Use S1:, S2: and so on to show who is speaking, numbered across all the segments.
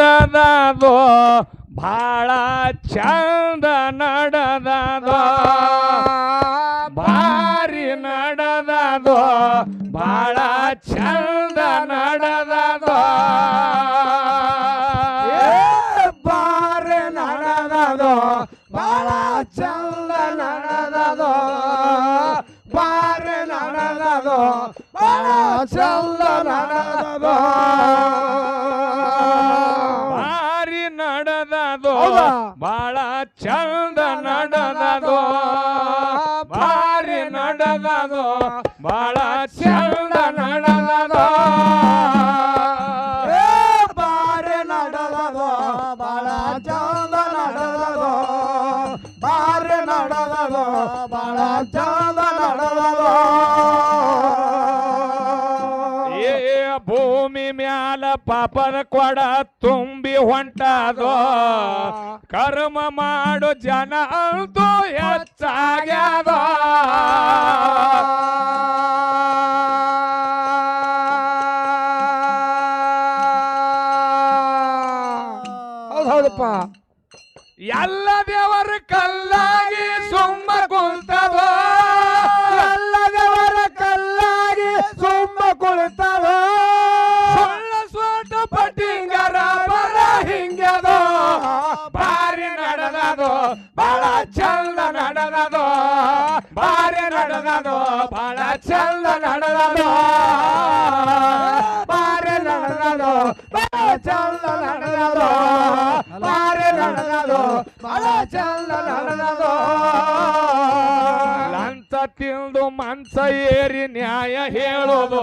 S1: ನಡೆದದು, ಭಾಳ ಚಂದ ನಡೆದದು, ಭಾರಿ ನಡೆದದು, ಭಾಳ ಚಂದ ನಡೆದದು.
S2: ಬಾರೆ ನಡೆದದು, ಭಾಳ ಚಂದ ನಡದೋ ಬಾರೆ ನಡೆದದು, ಭಾಳ ಚಂದ ನಡೆದದು.
S1: ನಡೆದದು ಬಹಳ ಚಂದ ನಡೆದದು ಭಾರಿ ನಡೆದದು ಬಹಳ ಚಂದ ನಡೆದದು
S2: ಬಾರಿ ನಡೆದದು ಬಹಳ ಚಂದ ನಡೆದದು ಬಾರೆ ನಡೆದದು ಬಹಳ ಚಂದ
S1: ಪಾಪದ ಕೊಡ ತುಂಬಿ ಹೊಂಟದು. ಕರ್ಮ ಮಾಡು ಜನ ಅಂತೂ ಹೆಚ್ಚಾಗ್ಯದ.
S2: ಹೌದು ಹೌದಪ್ಪ.
S1: ಎಲ್ಲ ದೇವರು ಕಲ್ಲಾಗಿ ಸುಮ್ಮ ಸ್ವಟ ಪಟ್ಟಿಂಗರ ಬರ ಹಿಂಗದು ಬಾರಿ ನಡೆದದು ಬಹಳ ಚಂದ ನಡೆದದು ಬಾರಿ ನಡೆದದು ಬಹಳ ಚಂದ ನಡೆದದು
S2: ಬಾರೆ ನಡೆದದು ಬಹಳ ಚಂದ ನಡೆದದು ಬಾರೆ ನಡೆದದು ಬಹಳ ಚಂದ ನಡೆದದು
S1: ಲಂಚ ತಿಂದು ಮನ್ಸ ಏರಿ ನ್ಯಾಯ ಹೇಳೋದು.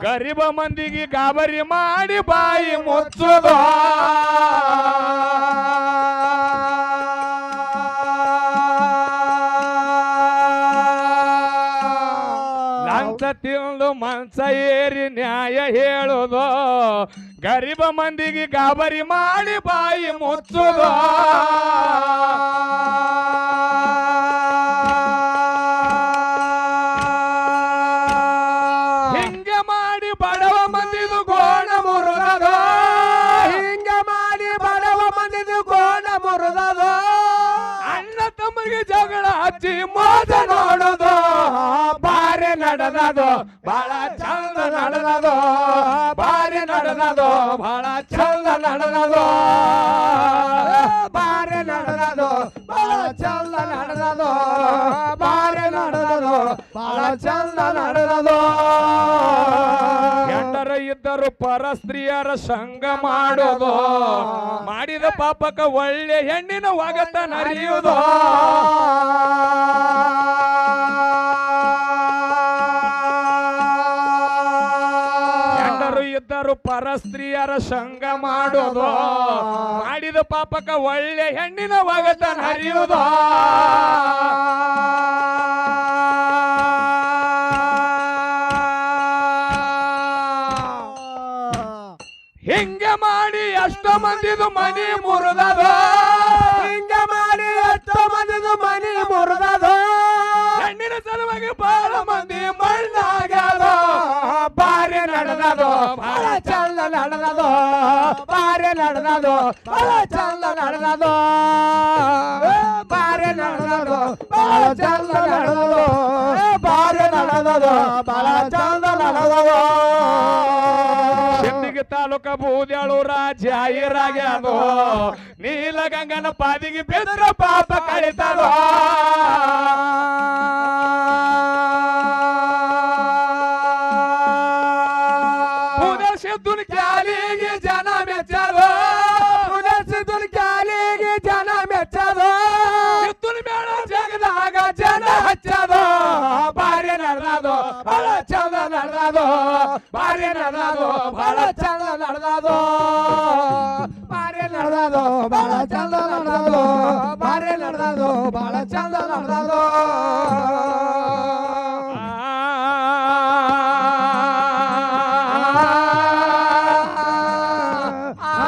S1: ಗರೀಬ ಮಂದಿಗೆ ಗಾಬರಿ ಮಾಡಿ ಬಾಯಿ ಮುಚ್ಚೋದು. ಲಂಚ ತಿಂದು ಮನ್ಸ ಏರಿ ನ್ಯಾಯ ಹೇಳೋದು. ಗರೀಬ ಮಂದಿಗೆ ಗಾಬರಿ ಮಾಡಿ ಬಾಯಿ ಮುಚ್ಚೋದು. ಹಚ್ಚಿ ಮೋಸ ನೋಡೋದು ಬಾರಿ ನಡೆದದು ಬಹಳ ಚಂದ ನಡೆದದು ಬಾರಿ ನಡೆದದು ಬಹಳ ಚಂದ ನಡೆದದು.
S2: ಬಾರೆ ನಡೆದದು ಬಹಳ ಚಂದ ನಡೆದದು ಬಾರೆ ನಡೆದದು ಬಹಳ ಚಂದ ನಡೆದದು.
S1: ಗಂಡರ ಇದ್ದರು ಪರಸ್ತ್ರೀಯರ ಸಂಗ ಮಾಡೋದು ಮಾಡಿದ ಪಾಪಕ ಒಳ್ಳೆ ಹೆಣ್ಣಿನ ಒಗತ ನರಿಯುವುದು. ಇದ್ದರು ಪರಸ್ತ್ರೀಯರ ಸಂಗ ಮಾಡೋದು ಮಾಡಿದ ಪಾಪಕ ಒಳ್ಳೆ ಹೆಣ್ಣಿನ ಒಗತ ನರಿಯುವುದು. ಹಿಂಗೆ ಮಾಡಿ ಅಷ್ಟ ಮಂದಿದು ಮನಿ ಮುರಿದದ.
S2: ಹಿಂಗೆ ಮಾಡಿ ಅಷ್ಟ ಮಂದಿದು ಮನಿ ಮುರಿದದು.
S1: ಹೆಣ್ಣಿನ ಸಲುವಾಗಿ ಬಹಳ ಮಂದಿ ಮಣ್ಣಾಗ್ಯಾದ. ಬಾರಿ ನಡೆದದು
S2: ಬಹಳ ಚಂದ ನಡೆದದು ಬಾರಿ ನಡೆದದು ಬಹಳ ಚಂದ ನಡೆದದು. ಬಾರಿ ನಡೆದದು ಬಹಳ ಚಂದ ನಡೆದದು. ಬಾರಿ ನಡೆದದು ಬಹಳ ಚಂದ ನಡೆದದು.
S1: ಸಿಂದಗಿ ತಾಲೂಕ ಬೂದ್ಯಾಳೂರ ಜಾಹೀರಾಗ್ಯಾದು ನೀಲಗಂಗನ ಪಾದಿಗೆ ಬಿದ್ರ ಪಾಪ ಕಳಿತದ ನಡೆದದು ಬಾರಿ ನಡೆದದು ಬಹಳ
S2: ಚಂದ ನಡೆದದು ಬಾರೆ ನಡೆದದು ಬಹಳ ಚಂದ ನಡೆದದು ಬಾರೆ ನಡೆದದು ಬಹಳ ಚಂದ ನಡೆದದು
S1: ಆ